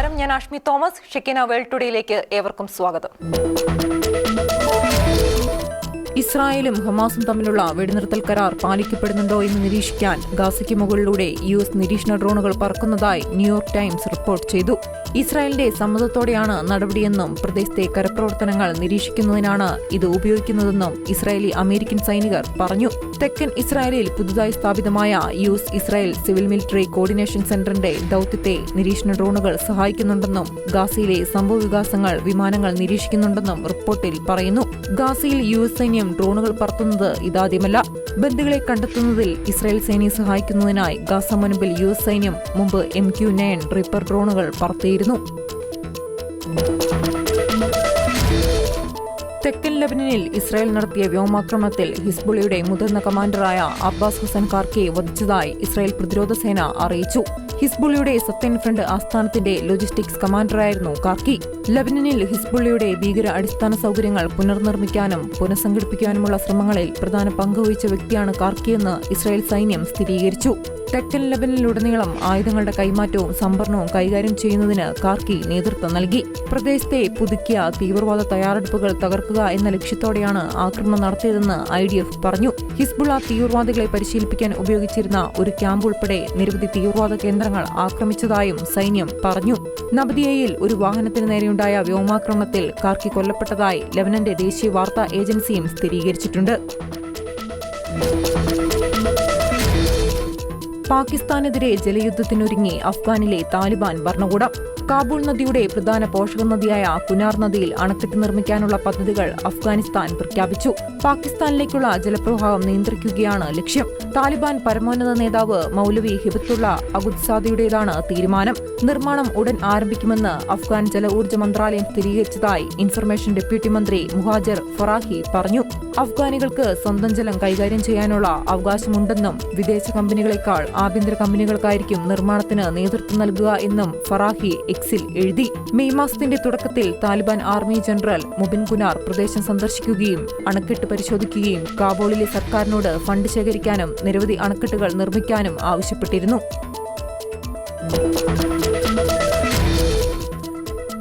നമസ്കാരം. ഞാൻ അഷ്മി തോമസ്. ഷിക്കിന വേൾഡ് ടുഡേയിലേക്ക് ഏവർക്കും സ്വാഗതം. ഇസ്രായേലും ഹമാസും തമ്മിലുള്ള വെടിനിർത്തൽ കരാർ പാലിക്കപ്പെടുന്നുണ്ടോ എന്ന് നിരീക്ഷിക്കാൻ ഗാസയ്ക്ക് മുകളിലൂടെ യു എസ് നിരീക്ഷണ ഡ്രോണുകൾ പറക്കുന്നതായി ന്യൂയോർക്ക് ടൈംസ് റിപ്പോർട്ട് ചെയ്തു. ഇസ്രായേലിന്റെ സമ്മതത്തോടെയാണ് നടപടിയെന്നും പ്രദേശത്തെ കരപ്രവർത്തനങ്ങൾ നിരീക്ഷിക്കുന്നതിനാണ് ഇത് ഉപയോഗിക്കുന്നതെന്നും ഇസ്രായേലി അമേരിക്കൻ സൈനികർ പറഞ്ഞു. തെക്കൻ ഇസ്രായേലിൽ പുതുതായി സ്ഥാപിതമായ U S Israel civil military coordination സെന്ററിന്റെ ദൌത്യത്തെ നിരീക്ഷണ ഡ്രോണുകൾ സഹായിക്കുന്നുണ്ടെന്നും ഗാസയിലെ സംഭവവികാസങ്ങൾ വിമാനങ്ങൾ നിരീക്ഷിക്കുന്നുണ്ടെന്നും റിപ്പോർട്ടിൽ പറയുന്നു. ഗാസയിൽ യു എസ് സൈന്യം ഡ്രോണുകൾ പറത്തുന്നത് ഇതാദ്യമല്ല. ബന്ദികളെ കണ്ടെത്തുന്നതിൽ ഇസ്രായേൽ സേനയെ സഹായിക്കുന്നതിനായി ഗാസ മുൻപിൽ യു എസ് സൈന്യം മുമ്പ് എം ക്യു നയൻ റിപ്പർ ഡ്രോണുകൾ പറത്തിയിരുന്നു. തെക്കൻ ലബനനിൽ ഇസ്രായേൽ നടത്തിയ വ്യോമാക്രമണത്തിൽ ഹിസ്ബുളിയുടെ മുതിർന്ന കമാൻഡറായ അബ്ബാസ് ഹുസൻ കാർക്കെ വധിച്ചതായി ഇസ്രായേൽ പ്രതിരോധ സേന അറിയിച്ചു. ഹിസ്ബുള്ളിയുടെ സത്യൻ ഫ്രണ്ട് ആസ്ഥാനത്തിന്റെ ലോജിസ്റ്റിക്സ് കമാൻഡറായിരുന്നു കാർക്കി ലബനനിൽ ഹിസ്ബുള്ളിയുടെ ഭീകര അടിസ്ഥാന സൗകര്യങ്ങൾ പുനർനിർമ്മിക്കാനും പുനഃസംഘടിപ്പിക്കാനുമുള്ള ശ്രമങ്ങളിൽ പ്രധാന പങ്കുവഹിച്ച വ്യക്തിയാണ് കാർക്കിയെന്ന് ഇസ്രായേൽ സൈന്യം സ്ഥിരീകരിച്ചു. തെക്കൻ ലബനിലുടനീളം ആയുധങ്ങളുടെ കൈമാറ്റവും സംഭരണവും കൈകാര്യം ചെയ്യുന്നതിന് കാർക്കി നേതൃത്വം നൽകി. പ്രദേശത്തെ പുതുക്കിയ തീവ്രവാദ തയ്യാറെടുപ്പുകൾ തകർക്കുക എന്ന ലക്ഷ്യത്തോടെയാണ് ആക്രമണം നടത്തിയതെന്ന് ഐ ഡി എഫ് പറഞ്ഞു. ഹിസ്ബുള്ള തീവ്രവാദികളെ പരിശീലിപ്പിക്കാൻ ഉപയോഗിച്ചിരുന്ന ഒരു ക്യാമ്പ് ഉൾപ്പെടെ നിരവധി തീവ്രവാദ കേന്ദ്രങ്ങൾ ആക്രമിച്ചതായും സൈന്യം പറഞ്ഞു. നബദിയയിൽ ഒരു വാഹനത്തിന് നേരെയുണ്ടായ വ്യോമാക്രമണത്തിൽ കാർക്കി കൊല്ലപ്പെട്ടതായി ലബനന്റെ ദേശീയ വാർത്താ ഏജൻസിയും സ്ഥിരീകരിച്ചിട്ടുണ്ട്. പാകിസ്ഥാനെതിരെ ജലയുദ്ധത്തിനൊരുങ്ങി അഫ്ഗാനിലെ താലിബാൻ ഭരണകൂടം. കാബൂൾ നദിയുടെ പ്രധാന പോഷക നദിയായ കുനാർ നദിയിൽ അണക്കെട്ട് നിർമ്മിക്കാനുള്ള പദ്ധതികൾ അഫ്ഗാനിസ്ഥാൻ പ്രഖ്യാപിച്ചു. പാകിസ്ഥാനിലേക്കുള്ള ജലപ്രവാഹം നിയന്ത്രിക്കുകയാണ് ലക്ഷ്യം. താലിബാൻ പരമോന്നത നേതാവ് മൗലവി ഹിബത്തുള്ള അഗുദ്സാദിയുടേതാണ് തീരുമാനം. നിർമ്മാണം ഉടൻ ആരംഭിക്കുമെന്ന് അഫ്ഗാൻ ജല ഊർജ മന്ത്രാലയം സ്ഥിരീകരിച്ചതായി ഇൻഫർമേഷൻ ഡെപ്യൂട്ടി മന്ത്രി മുഹാജർ ഫറാഹി പറഞ്ഞു. അഫ്ഗാനികൾക്ക് സ്വന്തം ജലം കൈകാര്യം ചെയ്യാനുള്ള അവകാശമുണ്ടെന്നും വിദേശ കമ്പനികളെക്കാൾ ആഭ്യന്തര കമ്പനികൾക്കായിരിക്കും നിർമ്മാണത്തിന് നേതൃത്വം നൽകുക എന്നും ഫറാഹി എക്സിൽ എഴുതി മെയ് മാസത്തിന്റെ തുടക്കത്തിൽ Taliban army general Mubin Kunar പ്രദേശം സന്ദർശിക്കുകയും അണക്കെട്ട് പരിശോധിക്കുകയും കാബൂളിലെ സർക്കാരിനോട് ഫണ്ട് ശേഖരിക്കാനും നിരവധി അണക്കെട്ടുകൾ നിർമ്മിക്കാനും ആവശ്യപ്പെട്ടിരുന്നു.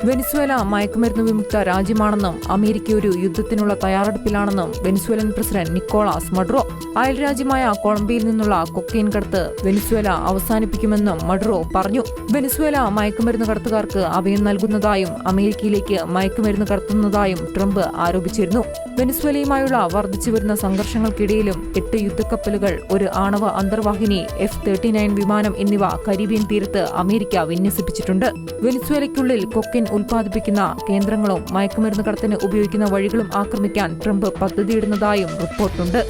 വെനിസ്വേല മയക്കുമരുന്ന് വിമുക്ത രാജ്യമാണെന്നും അമേരിക്ക ഒരു യുദ്ധത്തിനുള്ള തയ്യാറെടുപ്പിലാണെന്നും വെനിസ്വേലൻ പ്രസിഡന്റ് നിക്കോളാസ് മഡ്രോ അയൽരാജ്യമായ കൊളംബിയയിൽ നിന്നുള്ള കൊക്കെയിൻ കടത്ത് വെനിസ്വേല അവസാനിപ്പിക്കുമെന്നും മഡ്രോ പറഞ്ഞു. വെനിസ്വേല മയക്കുമരുന്ന് കടത്തുകാർക്ക് അഭയം നൽകുന്നതായും അമേരിക്കയിലേക്ക് മയക്കുമരുന്ന് കടത്തുന്നതായും ട്രംപ് ആരോപിച്ചിരുന്നു. വെനിസ്വേലയുമായുള്ള വർദ്ധിച്ചുവരുന്ന സംഘർഷങ്ങൾക്കിടയിലും എട്ട് യുദ്ധക്കപ്പലുകൾ ഒരു ആണവ അന്തർവാഹിനി എഫ് തേർട്ടി നയൻ വിമാനം എന്നിവ കരീബിയൻ തീരത്ത് അമേരിക്ക വിന്യസിപ്പിച്ചിട്ടുണ്ട്. വെനിസ്വേലയ്ക്കുള്ളിൽ കൊക്കിൻ ഉൽപ്പാദിപ്പിക്കുന്ന കേന്ദ്രങ്ങളും മയക്കുമരുന്ന് കടത്തിന് ഉപയോഗിക്കുന്ന വഴികളും ആക്രമിക്കാൻ ട്രംപ് പദ്ധതിയിടുന്നതായും റിപ്പോർട്ടുണ്ട്.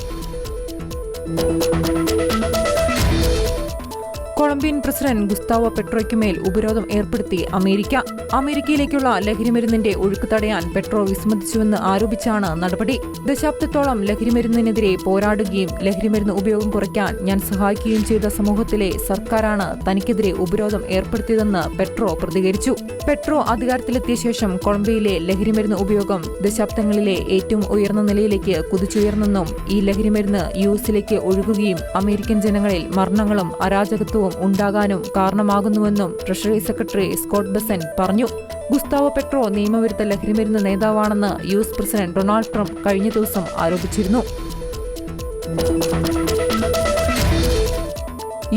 കൊളംബിയൻ പ്രസിഡന്റ് ഗുസ്താവോ പെട്രോയ്ക്കുമേൽ ഉപരോധം ഏർപ്പെടുത്തി അമേരിക്ക. അമേരിക്കയിലേക്കുള്ള ലഹരിമരുന്നിന്റെ ഒഴുക്ക് തടയാൻ പെട്രോ വിസമ്മതിച്ചുവെന്ന് ആരോപിച്ചാണ് നടപടി. ദശാബ്ദത്തോളം ലഹരിമരുന്നിനെതിരെ പോരാടുകയും ലഹരിമരുന്ന് ഉപയോഗം കുറയ്ക്കാൻ ഞാൻ സഹായിക്കുകയും ചെയ്ത സമൂഹത്തിലെ സർക്കാരാണ് തനിക്കെതിരെ ഉപരോധം ഏർപ്പെടുത്തിയതെന്ന് പെട്രോ പ്രതികരിച്ചു. പെട്രോ അധികാരത്തിലെത്തിയ ശേഷം കൊളംബിയയിലെ ലഹരിമരുന്ന് ഉപയോഗം ദശാബ്ദങ്ങളിലെ ഏറ്റവും ഉയർന്ന നിലയിലേക്ക് കുതിച്ചുയർന്നെന്നും ഈ ലഹരിമരുന്ന് യു എസിലേക്ക് ഒഴുകുകയും അമേരിക്കൻ ജനങ്ങളിൽ മരണങ്ങളും അരാജകത്വവും ഉണ്ടാകാനും കാരണമാകുന്നുവെന്നും ട്രഷറി സെക്രട്ടറി സ്കോട്ട് ബെസൻ പറഞ്ഞു. ഗുസ്താവോ പെട്രോ നിയമവിരുദ്ധ ലഹരിമരുന്ന് നേതാവാണെന്ന് U S president Donald Trump കഴിഞ്ഞ ദിവസം ആരോപിച്ചിരുന്നു.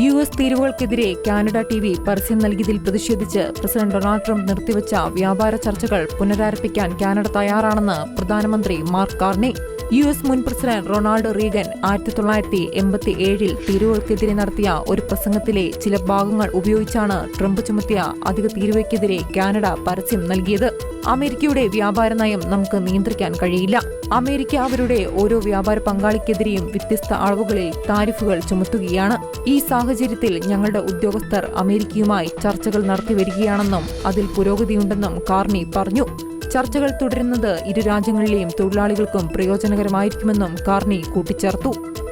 യു എസ് തീരുവകൾക്കെതിരെ കാനഡ ടി വി പരസ്യം നൽകിയതിൽ പ്രതിഷേധിച്ച് പ്രസിഡന്റ് ഡൊണാൾഡ് ട്രംപ് നിർത്തിവച്ച വ്യാപാര ചർച്ചകൾ പുനരാരംഭിക്കാൻ കാനഡ തയ്യാറാണെന്ന് പ്രധാനമന്ത്രി മാർക്ക് കാർണി. യു എസ് മുൻ പ്രസിഡന്റ് റൊണാൾഡ് റീഗൻ ആയിരത്തി തൊള്ളായിരത്തി എൺപത്തി ഏഴിൽ തീരുവകൾക്കെതിരെ നടത്തിയ ഒരു പ്രസംഗത്തിലെ ചില ഭാഗങ്ങൾ ഉപയോഗിച്ചാണ് ട്രംപ് ചുമത്തിയ അധിക തീരുവയ്ക്കെതിരെ കാനഡ പരസ്യം നൽകിയത്. അമേരിക്കയുടെ വ്യാപാര നയം നമുക്ക് നിയന്ത്രിക്കാൻ കഴിയില്ല. അമേരിക്ക അവരുടെ ഓരോ വ്യാപാര പങ്കാളിക്കെതിരെയും വ്യത്യസ്ത അളവുകളിൽ താരിഫുകൾ ചുമത്തുകയാണ്. ഈ സാഹചര്യത്തിൽ ഞങ്ങളുടെ ഉദ്യോഗസ്ഥർ അമേരിക്കയുമായി ചർച്ചകൾ നടത്തിവരികയാണെന്നും അതിൽ പുരോഗതിയുണ്ടെന്നും കാർണി പറഞ്ഞു. ചർച്ചകൾ തുടരുന്നത് ഇരു രാജ്യങ്ങളിലെയും തൊഴിലാളികൾക്കും പ്രയോജനകരമായിരിക്കുമെന്നും കാർണി കൂട്ടിച്ചേർത്തു.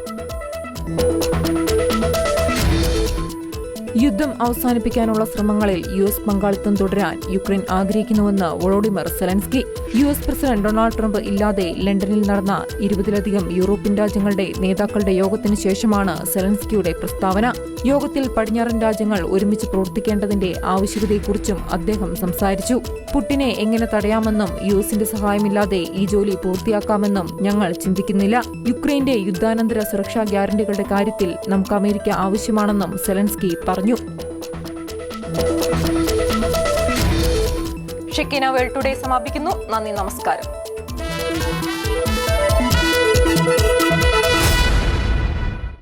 യുദ്ധം അവസാനിപ്പിക്കാനുള്ള ശ്രമങ്ങളിൽ യു എസ് പങ്കാളിത്തം തുടരാൻ യുക്രൈൻ ആഗ്രഹിക്കുന്നുവെന്ന് Volodymyr Zelensky. U S president Donald Trump ഇല്ലാതെ ലണ്ടനിൽ നടന്ന ഇരുപതിലധികം യൂറോപ്യൻ രാജ്യങ്ങളുടെ നേതാക്കളുടെ യോഗത്തിനു ശേഷമാണ് സെലൻസ്കിയുടെ പ്രസ്താവന. യോഗത്തിൽ പടിഞ്ഞാറൻ രാജ്യങ്ങൾ ഒരുമിച്ച് പ്രവർത്തിക്കേണ്ടതിന്റെ ആവശ്യകതയെക്കുറിച്ചും അദ്ദേഹം സംസാരിച്ചു. പുട്ടിനെ എങ്ങനെ തടയാമെന്നും യുഎസിന്റെ സഹായമില്ലാതെ ഈ ജോലി പൂർത്തിയാക്കാമെന്നും ഞങ്ങൾ ചിന്തിക്കുന്നില്ല. യുക്രൈന്റെ യുദ്ധാനന്തര സുരക്ഷാ ഗ്യാരണ്ടികളുടെ കാര്യത്തിൽ നമുക്ക് അമേരിക്ക ആവശ്യമാണെന്നും സെലൻസ്കി പറഞ്ഞു. ഷെക്കിന വേൾഡ് ടുഡേ സമാപിക്കുന്നു. നന്ദി നമസ്കാരം.